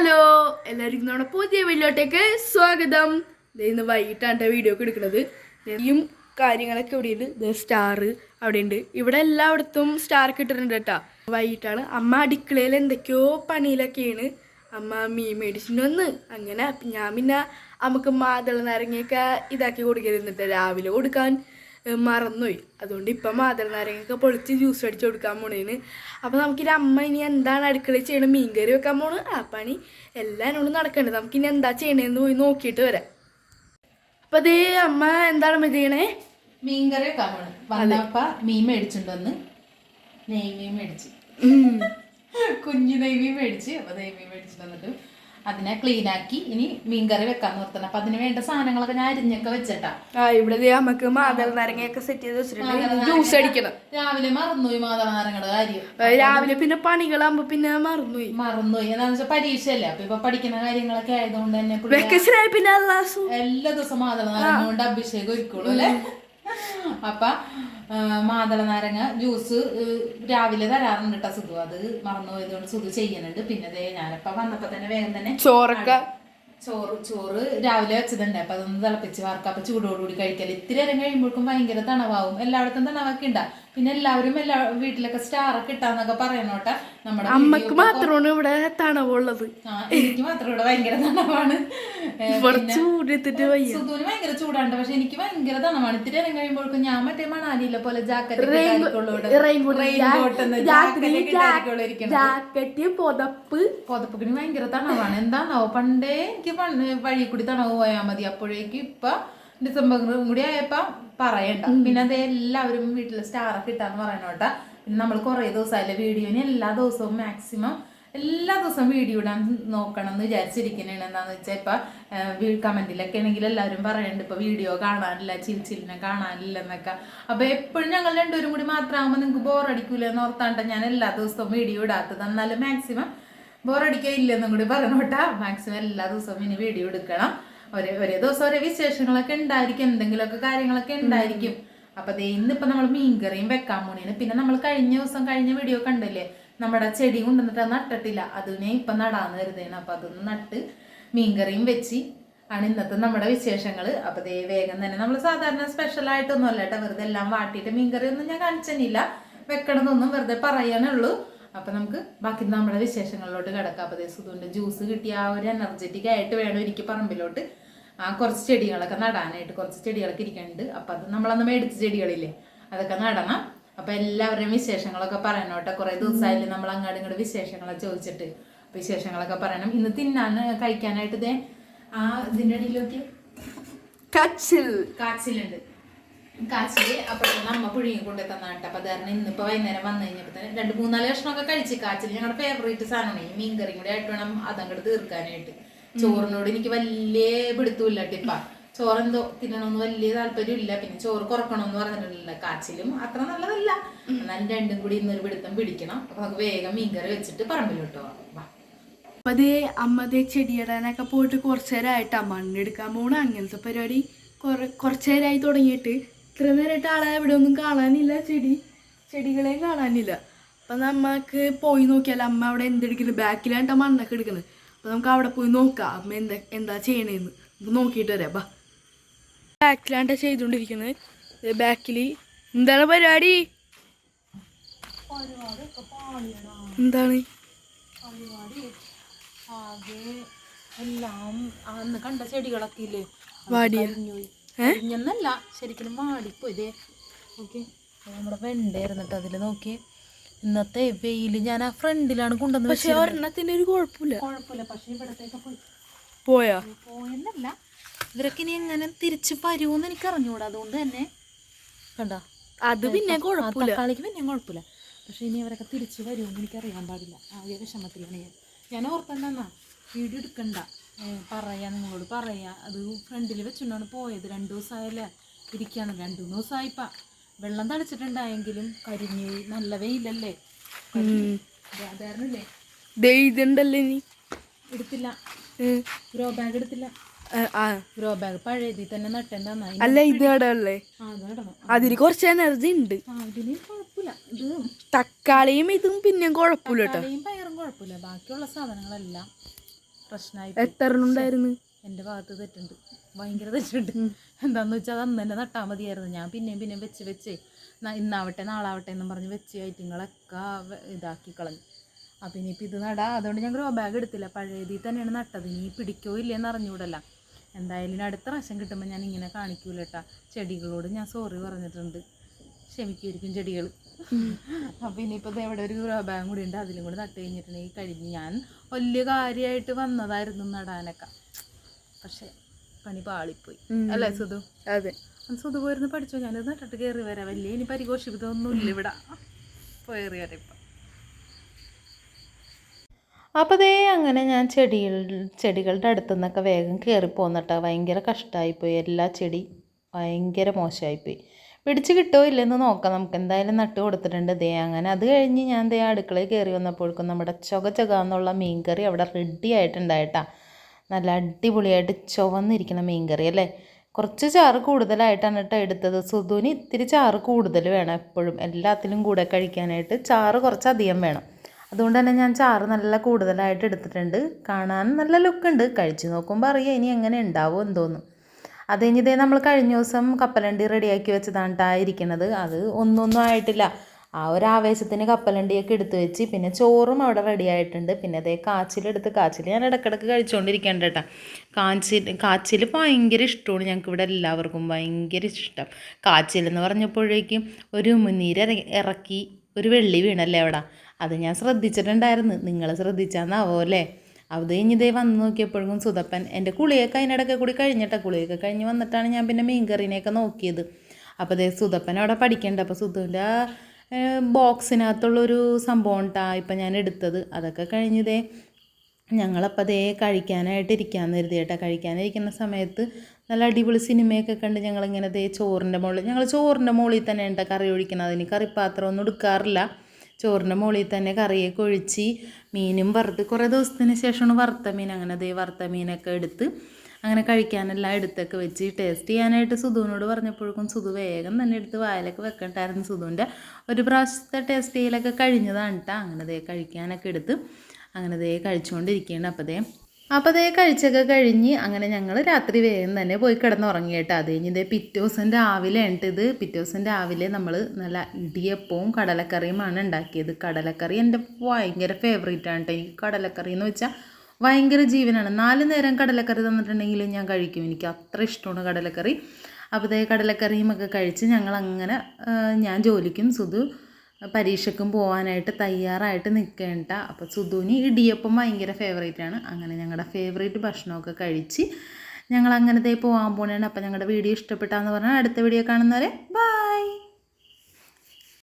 Hello എല്ലാവർക്കും നമ്മുടെ പുതിയ വീഡിയോട്ടേക്ക് സ്വാഗതം. ഇന്ന് വൈകിട്ടാണ് എന്റെ വീഡിയോ ഒക്കെ എടുക്കുന്നത്. ഈ കാര്യങ്ങളൊക്കെ ഇവിടെയുണ്ട്. ദേ സ്റ്റാർ അവിടെയുണ്ട് ഇവിടെ എല്ലായിടത്തും സ്റ്റാർ കിട്ടുന്നുണ്ട് കേട്ടോ വൈകിട്ടാണ്. അമ്മ അടുക്കളയിൽ എന്തൊക്കെയോ പണിയിലൊക്കെയാണ്. അമ്മ മീൻ മേടിച്ചിട്ട് വന്ന്. അങ്ങനെ ഞാൻ പിന്നെ നമുക്ക് മാതള നാരങ്ങയൊക്കെ ഇതാക്കി കൊടുക്കരുന്നിട്ട് രാവിലെ കൊടുക്കാൻ. മറന്നുപോയി. അതുകൊണ്ട് ഇപ്പം മാതള നാരങ്ങയൊക്കെ പൊളിച്ച് ജ്യൂസ് അടിച്ച് കൊടുക്കാൻ പോണേന്. അപ്പോൾ നമുക്കിനി അമ്മ ഇനി എന്താണ് അടുക്കളയിൽ ചെയ്യണം? മീൻകറി വെക്കാൻ പോണ്. ആ പണി എല്ലാം എന്നോട് നടക്കണ്ടത് നമുക്കിനി എന്താ ചെയ്യണേന്ന് പോയി നോക്കിയിട്ട് വരാം. അപ്പം അതേ അമ്മ എന്താണ് ചെയ്യണേ? മീൻകറി വെക്കാൻ പോണ്. വന്നപ്പ മീൻ മേടിച്ചിട്ടുണ്ടെന്ന് നെയ്മീൻ മേടിച്ച്. കുഞ്ഞു നെയ്മീൻ മേടിച്ച്. അപ്പം നെയ്മീൻ മേടിച്ചിട്ട് വന്നിട്ട് അതിനെ ക്ലീൻ ആക്കി ഇനി മീൻകറി വെക്കാൻ നിർത്തണം. അപ്പൊ അതിന് വേണ്ട സാധനങ്ങളൊക്കെ ഞാൻ അരിഞ്ഞൊക്കെ വെച്ചിട്ടാ. ഇവിടെ നമുക്ക് മാതള നാരങ്ങയൊക്കെ സെറ്റ് ചെയ്ത് വെച്ചിട്ടുണ്ട്. ജ്യൂസ് അടിക്കണം. രാവിലെ മറന്നുപോയി മാതള നാരങ്ങയുടെ കാര്യം. രാവിലെ പിന്നെ പണികളാകുമ്പോ പിന്നെ മറന്നുപോയി. മറന്നുപോയി. എന്താണെന്ന് വെച്ചാൽ പരീക്ഷയല്ലേ? അപ്പൊ ഇപ്പൊ പഠിക്കുന്ന കാര്യങ്ങളൊക്കെ ആയതുകൊണ്ട് തന്നെ പിന്നെ എല്ലാ ദിവസവും മാതള നാരങ്ങ കൊണ്ട് അഭിഷേകം ഒരുക്കുള്ളൂ അല്ലേ? അപ്പൊ മാതള നാരങ്ങ ജ്യൂസ് രാവിലെ തരാറുണ്ട് കേട്ടോ സുധു. അത് മറന്നു പോയതുകൊണ്ട് സുധു ചെയ്യുന്നുണ്ട്. പിന്നെ ദേ ഞാനപ്പ വന്നപ്പോ തന്നെ വേഗം തന്നെ ചോറൊക്കെ? ചോറ് ചോറ് രാവിലെ വെച്ചതുണ്ട്. അപ്പൊ അതൊന്ന് തിളപ്പിച്ച് വാർക്കാം. അപ്പൊ ചൂടോടുകൂടി കഴിക്കൽ ഇത്തിരി നേരം കഴിയുമ്പോഴേക്കും ഭയങ്കര തണവാവും എല്ലായിടത്തും തണവൊക്കെ ഉണ്ടാ പിന്നെ എല്ലാവരും എല്ലാ വീട്ടിലൊക്കെ സ്റ്റാർ ഒക്കെ ഇട്ടാന്നൊക്കെ പറയണോട്ടെ നമ്മുടെ അമ്മയ്ക്ക് മാത്രമാണ് ഇവിടെ തണവുള്ളത്. ആ, എനിക്ക് മാത്രം ഇവിടെ ഭയങ്കര തണവാണ്. സുധുവിന് ഭയങ്കര ചൂടാണ്ട് പക്ഷെ എനിക്ക് ഭയങ്കര തണമാണ് ഇത്തിരി കഴിയുമ്പോഴേക്കും ഞാൻ മറ്റേ മണാലിയിലെ പോലെ ജാക്കറ്റ് പുതപ്പ്. പുതപ്പുകിന് ഭയങ്കര തണവാണ്. എന്താണാവോ? പണ്ടേ എനിക്ക് വഴി കൂടി തണവ് പോയാൽ മതി. അപ്പോഴേക്കും ഇപ്പൊ ഡിസംബർ കൂടി ആയപ്പോ പറയണ്ട. പിന്നെ അതേ എല്ലാവരും വീട്ടിൽ സ്റ്റാർ ഒക്കെ ഇട്ടാന്ന് പറയണോട്ടാ പിന്നെ നമ്മൾ കുറെ ദിവസമായില്ലേ വീഡിയോന് എല്ലാ ദിവസവും മാക്സിമം എല്ലാ ദിവസവും വീഡിയോ ഇടാൻ നോക്കണം എന്ന് വിചാരിച്ചിരിക്കണേണ് എന്താണെന്ന് വെച്ചാൽ ഇപ്പം കമന്റിലൊക്കെ ആണെങ്കിൽ എല്ലാവരും പറയുന്നുണ്ട് ഇപ്പോൾ വീഡിയോ കാണാനില്ല ചിരിച്ചിലിനെ കാണാനില്ല എന്നൊക്കെ. അപ്പോൾ എപ്പോഴും ഞങ്ങൾ രണ്ടുപേരും കൂടി മാത്രമാകുമ്പോൾ നിങ്ങൾക്ക് ബോറടിക്കൂല എന്ന് ഓർത്താണ്ട ഞാൻ എല്ലാ ദിവസവും വീഡിയോ ഇടാത്തത്. എന്നാലും മാക്സിമം ബോറടിക്കില്ലെന്നും കൂടി പറഞ്ഞോട്ടാ മാക്സിമം എല്ലാ ദിവസവും ഇനി വീഡിയോ എടുക്കണം. ഒരേ ഒരേ ദിവസം ഒരേ വിശേഷങ്ങളൊക്കെ ഉണ്ടായിരിക്കും. എന്തെങ്കിലുമൊക്കെ കാര്യങ്ങളൊക്കെ ഉണ്ടായിരിക്കും. അപ്പൊ ഇന്നിപ്പോ നമ്മൾ മീൻകറിയും വെക്കാൻ പോണേന്. പിന്നെ നമ്മൾ കഴിഞ്ഞ ദിവസം കഴിഞ്ഞ വീഡിയോ കണ്ടില്ലേ? നമ്മുടെ ചെടി കൊണ്ടുവന്നിട്ട് നട്ടിട്ടില്ല. അതിനെ ഇപ്പം നടാന്ന് കരുതേന് അപ്പം അതൊന്ന് നട്ട് മീൻകറിയും വെച്ച് ആണ് ഇന്നത്തെ നമ്മുടെ വിശേഷങ്ങൾ അപ്പം ദേ വേഗം തന്നെ നമ്മൾ സാധാരണ സ്പെഷ്യൽ ആയിട്ടൊന്നും അല്ല കേട്ടോ. വെറുതെ എല്ലാം വാട്ടിയിട്ട് മീൻകറി ഒന്നും ഞാൻ കാണിച്ചില്ല വെക്കണമെന്നൊന്നും വെറുതെ പറയാനുള്ളൂ. അപ്പം നമുക്ക് ബാക്കി നമ്മുടെ വിശേഷങ്ങളിലോട്ട് കിടക്കാം. അപ്പോൾ ദേ സുധുവിന്റെ ജ്യൂസ് കിട്ടിയ ആ ഒരു എനർജറ്റിക് ആയിട്ട് വേണം എനിക്ക് പറമ്പിലോട്ട് ആ കുറച്ച് ചെടികളൊക്കെ നടാനായിട്ട്. കുറച്ച് ചെടികളൊക്കെ ഇരിക്കുന്നുണ്ട്. അപ്പം അത് നമ്മളന്ന് മേടിച്ച ചെടികളില്ലേ അതൊക്കെ നടണം. അപ്പൊ എല്ലാവരുടെയും വിശേഷങ്ങളൊക്കെ പറയണം കേട്ടോ. കുറെ ദിവസമായില്ലേ നമ്മൾ അങ്ങോട്ട് ഇങ്ങോട്ട് വിശേഷങ്ങളൊക്കെ ചോദിച്ചിട്ട്. വിശേഷങ്ങളൊക്കെ പറയണം. ഇന്ന് തിന്നാൻ കഴിക്കാനായിട്ട് ദേ ആ ഇതിന്റെ അടിയിലൊക്കെ കാച്ചിൽ. കാച്ചിലുണ്ട്. കാച്ചിൽ അപ്പോഴത്തേനും അമ്മ പുഴുങ്ങി കൊണ്ടു തന്നാട്ടെ അപ്പൊ കാരണം ഇന്നിപ്പോ വൈകുന്നേരം വന്നു കഴിഞ്ഞപ്പോ തന്നെ രണ്ട് മൂന്നാൽ കഷ്ണമൊക്കെ കഴിച്ച് കാച്ചിൽ ഞങ്ങളുടെ ഫേവറേറ്റ് സാധനമാണ്. ഈ മീൻകറിയും കൂടി ആയിട്ട് വേണം അതങ്ങോട്ട് തീർക്കാനായിട്ട്. ചോറിനോട് എനിക്ക് വലിയ പിടുത്തമില്ല ടിപ്പ. ചോറെന്തോ തിന്നണമെന്ന് വലിയ താല്പര്യമില്ല. പിന്നെ ചോറ് കുറക്കണമെന്ന് പറഞ്ഞിട്ടില്ല കാച്ചിലും അത്ര നല്ലതല്ല. എന്നാലും രണ്ടും കൂടി ഇന്നൊരു പിടുത്തം പിടിക്കണം. അപ്പൊ നമുക്ക് വേഗം മീൻകറി വെച്ചിട്ട് പറമ്പിലോട്ട് പോകാം അപ്പൊ അതേ അമ്മ അതേ ചെടിയിടാനൊക്കെ പോയിട്ട് കുറച്ചു നേരമായിട്ടാ മണ്ണെടുക്കാൻ പോണ അങ്ങനത്തെ പരിപാടി. കുറെ കുറച്ചു നേരമായി തുടങ്ങിയിട്ട് ഇത്ര നേരമായിട്ട് ആളെ ഇവിടെ ഒന്നും കാണാനില്ല ചെടി. ചെടികളെയും കാണാനില്ല. അപ്പൊ നമ്മക്ക് പോയി നോക്കിയാൽ അമ്മ അവിടെ എന്തെടുക്കുന്നത് ബാക്കിലായിട്ടാ മണ്ണൊക്കെ എടുക്കുന്നത് അപ്പൊ നമുക്ക് അവിടെ പോയി നോക്കാം. അമ്മ എന്താ എന്താ ചെയ്യണേന്ന്. നമുക്ക് നോക്കിയിട്ട് വരാം. ബാ ബാക്കിലാണ്ടാ ചെയ്തുകൊണ്ടിരിക്കുന്നത്. ബാക്കിൽ എന്താണ് പരിപാടി? എന്താണ്? എല്ലാം അന്ന് കണ്ട ചെടികളൊക്കെ ഇല്ലേ വാടിയ ശരിക്കും വാടിപ്പോയിതേ ഓക്കെ നമ്മുടെ വെണ്ടായിരുന്നിട്ട് അതിൽ നോക്കി ഇന്നത്തെ വെയിൽ ഞാൻ ആ ഫ്രണ്ടിലാണ് കൊണ്ടുവന്ന് പക്ഷേ ഒരെണ്ണത്തിന് ഒരു കുഴപ്പമില്ല. കുഴപ്പമില്ല പക്ഷേ ഇവിടത്തേക്ക് പോയി. പോയാ? പോയെന്നല്ല. ഇവരൊക്കെ ഇനി എങ്ങനെ തിരിച്ചു വരുമെന്ന് എനിക്ക് അറിഞ്ഞൂടാ. അതുകൊണ്ട് തന്നെ കണ്ട? അത് പിന്നെ കുഴപ്പമില്ല. തക്കാളിക്ക് പിന്നെ കുഴപ്പമില്ല. പക്ഷെ ഇനി അവരൊക്കെ തിരിച്ചു വരുമെന്ന് എനിക്ക് അറിയാൻ പാടില്ല. ആകെ വിഷമത്തിലാണ് ഞാൻ. ഞാൻ ഓർത്തെന്നാ വീഡിയോ എടുക്കണ്ട. പറയാ നിങ്ങളോട് പറയാ. അത് ഫ്രണ്ടിൽ വെച്ചുകൊണ്ടാണ് പോയത്. രണ്ടു ദിവസമായല്ലേ ഇരിക്കാണ്. രണ്ടു മൂന്ന് ദിവസമായിപ്പ. വെള്ളം തളിച്ചിട്ടുണ്ടായെങ്കിലും കരിഞ്ഞു. നല്ല വെയിലല്ലേ? അതായിരുന്നില്ലേ? ഇതുണ്ടല്ലോ ഇനി. എടുത്തില്ല. ഗ്രോ ബാഗ് എടുത്തില്ല. ഗ്രോ ബാഗ് പഴയതിൽ തന്നെ നട്ടെന്താ അല്ല ഇത് ഇടല്ലേ അതിന് കുറച്ച് എനർജി ഉണ്ട്. തക്കാളിയും ഇതും പിന്നെയും കുഴപ്പമില്ല കേട്ടോ. പയറും കുഴപ്പമില്ല. ബാക്കിയുള്ള സാധനങ്ങളെല്ലാം പ്രശ്നമായി എത്ര ഉണ്ടായിരുന്നു? എന്റെ ഭാഗത്ത് തെറ്റുണ്ട്. ഭയങ്കര തെറ്റുണ്ട്. എന്താന്ന് വെച്ചാൽ അത് അന്ന് തന്നെ നട്ടാൽ മതിയായിരുന്നു. ഞാൻ പിന്നെയും പിന്നെയും വെച്ച് വെച്ച് ഇന്നാവട്ടെ നാളാവട്ടെ എന്നും പറഞ്ഞ് വെച്ച് ഐറ്റങ്ങളൊക്കെ ഇതാക്കി കളഞ്ഞു. അപ്പം ഇനിയിപ്പോൾ ഇത് നടാ. അതുകൊണ്ട് ഞാൻ ഗ്രോ ബാഗ് എടുത്തില്ല. പഴയതിൽ തന്നെയാണ് നട്ടത്. ഇനി പിടിക്കോ ഇല്ലേന്ന് അറിഞ്ഞൂടല്ല എന്തായാലും അടുത്ത പ്രാവശ്യം കിട്ടുമ്പോൾ ഞാൻ ഇങ്ങനെ കാണിക്കൂല കേട്ടാ ചെടികളോട് ഞാൻ സോറി പറഞ്ഞിട്ടുണ്ട്. ക്ഷമിക്കുമായിരിക്കും ചെടികൾ അപ്പോൾ ഇനിയിപ്പോൾ ഇവിടെ ഒരു ഗ്രോ ബാഗ് കൂടി ഉണ്ട്. അതിലും കൂടി നട്ട് കഴിഞ്ഞിട്ടുണ്ടെങ്കിൽ കഴിഞ്ഞ് ഞാൻ വലിയ കാര്യമായിട്ട് വന്നതായിരുന്നു നടാനൊക്കെ. പക്ഷേ പണി പാളിപ്പോയി. അല്ലേ സുധു? അതെ. സുധു പോയിരുന്നു പഠിച്ചോ. ഞാനത് നട്ടിട്ട് കയറി വരാം. വലിയ ഇനി പരിഘോഷിപ്പിതൊന്നുമില്ല ഇവിടെ. പോയേറി വരാം ഇപ്പം. അപ്പോൾ ദേ അങ്ങനെ ഞാൻ ചെടികൾ ചെടികളുടെ അടുത്തു നിന്നൊക്കെ വേഗം കയറി പോന്നിട്ടാ ഭയങ്കര കഷ്ടമായിപ്പോയി എല്ലാ ചെടി ഭയങ്കര മോശമായിപ്പോയി. പിടിച്ച് കിട്ടുമോ ഇല്ലെന്ന് നോക്കാം. നമുക്ക് എന്തായാലും നട്ട് കൊടുത്തിട്ടുണ്ട് ദേ. അങ്ങനെ അത് കഴിഞ്ഞ് ഞാൻ ദേ അടുക്കളയിൽ കയറി വന്നപ്പോഴേക്കും നമ്മുടെ ചുക ചുക എന്നുള്ള മീൻകറി അവിടെ റെഡി ആയിട്ടുണ്ടായിട്ടാ. നല്ല അടിപൊളിയായിട്ട് ചുവന്നിരിക്കുന്ന മീൻകറി അല്ലേ? കുറച്ച് ചാറ് കൂടുതലായിട്ടാണ് കേട്ടോ എടുത്തത്. സുധുവിന് ഇത്തിരി ചാറ് കൂടുതൽ വേണം എപ്പോഴും. എല്ലാത്തിലും കൂടെ കഴിക്കാനായിട്ട് ചാറ് കുറച്ചധികം വേണം. അതുകൊണ്ട് തന്നെ ഞാൻ ചാറ് നല്ല കൂടുതലായിട്ട് എടുത്തിട്ടുണ്ട്. കാണാൻ നല്ല ലുക്കുണ്ട്. കഴിച്ചു നോക്കുമ്പോൾ അറിയാം ഇനി എങ്ങനെ ഉണ്ടാവും എന്തോന്ന്. അത് കഴിഞ്ഞിതേ നമ്മൾ കഴിഞ്ഞ ദിവസം കപ്പലണ്ടി റെഡിയാക്കി വെച്ചതാണ് ഇരിക്കുന്നത് അത് ഒന്നൊന്നും ആയിട്ടില്ല. ആ ഒരു ആവേശത്തിന് കപ്പലണ്ടിയൊക്കെ എടുത്തു വെച്ച് പിന്നെ ചോറും അവിടെ റെഡി ആയിട്ടുണ്ട്. പിന്നെ അതേ കാച്ചിലെടുത്ത് കാച്ചിൽ ഞാൻ ഇടക്കിടക്ക് കഴിച്ചുകൊണ്ടിരിക്കേണ്ട കേട്ടോ കാച്ചിൽ കാച്ചിൽ ഭയങ്കര ഇഷ്ടമാണ് ഞങ്ങൾക്ക് ഇവിടെ എല്ലാവർക്കും ഭയങ്കര ഇഷ്ടം. കാച്ചിൽ എന്ന് പറഞ്ഞപ്പോഴേക്കും ഒരു മുന്നീര് ഇറക്കി ഒരു വെള്ളി വീണല്ലേ അവിടെ. അത് ഞാൻ ശ്രദ്ധിച്ചിട്ടുണ്ടായിരുന്നു. നിങ്ങൾ ശ്രദ്ധിച്ചാന്നാവോ അല്ലേ? അത് കഴിഞ്ഞ് ഇതേ വന്ന് നോക്കിയപ്പോഴും സുതപ്പൻ എന്റെ കുളിയൊക്കെ അതിനിടയ്ക്ക് കൂടി കഴിഞ്ഞിട്ടാ. കുളിയൊക്കെ കഴിഞ്ഞ് വന്നിട്ടാണ് ഞാൻ പിന്നെ മീൻകറീനെയൊക്കെ നോക്കിയത്. അപ്പോൾ അതേ സുതപ്പൻ അവിടെ പഠിക്കേണ്ട. അപ്പോൾ സുധുവിന്റെ ബോക്സിനകത്തുള്ളൊരു സംഭവം ഉണ്ടാ ഇപ്പം ഞാൻ എടുത്തത്. അതൊക്കെ കഴിഞ്ഞതേ ഞങ്ങളപ്പോൾ അതേ കഴിക്കാനായിട്ട് ഇരിക്കാമെന്ന് കരുതി കേട്ടോ കഴിക്കാനിരിക്കുന്ന സമയത്ത് നല്ല അടിപൊളി സിനിമയൊക്കെ കണ്ട് ഞങ്ങളിങ്ങനെ ദേ ചോറിന്റെ മുകളിൽ ഞങ്ങൾ ചോറിന്റെ മുകളിൽ തന്നെ ഉണ്ട് കറി ഒഴിക്കുന്നത് അതിന് കറിപ്പാത്രമൊന്നും എടുക്കാറില്ല. ചോറിന്റെ മുകളിൽ തന്നെ കറിയൊക്കെ ഒഴിച്ച് മീനും വറുത്ത് കുറേ ദിവസത്തിന് ശേഷമാണ് വറുത്ത മീൻ. അങ്ങനെ അതേ വറുത്ത മീനൊക്കെ എടുത്ത് അങ്ങനെ കഴിക്കാനെല്ലാം എടുത്തൊക്കെ വെച്ച് ടേസ്റ്റ് ചെയ്യാനായിട്ട് സുധുവിനോട് പറഞ്ഞപ്പോഴേക്കും സുധു വേഗം തന്നെ എടുത്ത് വായിലൊക്കെ വെക്കണ്ടായിരുന്നു. സുധുവിന്റെ ഒരു പ്രാവശ്യത്തെ ടേസ്റ്റ് ചെയ്യലൊക്കെ കഴിഞ്ഞതാണ് കേട്ടോ അങ്ങനെ ദേ കഴിക്കാനൊക്കെ എടുത്ത് അങ്ങനെ ദേ കഴിച്ചുകൊണ്ടിരിക്കുകയാണ്. അപ്പോൾ ദേ അപ്പോൾ അതേ കഴിച്ചൊക്കെ കഴിഞ്ഞ് അങ്ങനെ ഞങ്ങൾ രാത്രി വേഗം തന്നെ പോയി കിടന്നുറങ്ങി കേട്ടോ. അത് കഴിഞ്ഞ് പിറ്റേ ദിവസം രാവിലെ ഉണ്ടത് ഇത് ദിവസം രാവിലെ നമ്മൾ നല്ല ഇടിയപ്പവും കടലക്കറിയുമാണ് ഉണ്ടാക്കിയത്. കടലക്കറി എന്റെ ഭയങ്കര ഫേവറേറ്റ് ആണ് കേട്ടോ. എനിക്ക് കടലക്കറി എന്ന് വെച്ചാൽ ഭയങ്കര ജീവനാണ്. നാല് നേരം കടലക്കറി തന്നിട്ടുണ്ടെങ്കിൽ ഞാൻ കഴിക്കും. എനിക്ക് അത്ര ഇഷ്ടമാണ് കടലക്കറി. അപ്പോൾ ദേ കടലക്കറിയും ഒക്കെ കഴിച്ച് ഞങ്ങൾ അങ്ങനെ ഞാൻ ജോലിക്കും സുധു പരീക്ഷയ്ക്കും പോകാനായിട്ട് തയ്യാറായിട്ട് നിൽക്കേണ്ട. അപ്പോൾ സുധുവിന് ഇടിയപ്പം ഭയങ്കര ഫേവറേറ്റ് ആണ്. അങ്ങനെ ഞങ്ങളുടെ ഫേവറേറ്റ് ഭക്ഷണമൊക്കെ കഴിച്ച് ഞങ്ങൾ അങ്ങനത്തെ പോകാൻ പോകണേണ് അപ്പോൾ ഞങ്ങളുടെ വീഡിയോ ഇഷ്ടപ്പെട്ടാന്ന് പറഞ്ഞാൽ അടുത്ത വീഡിയോ കാണുന്നവരെ ബൈ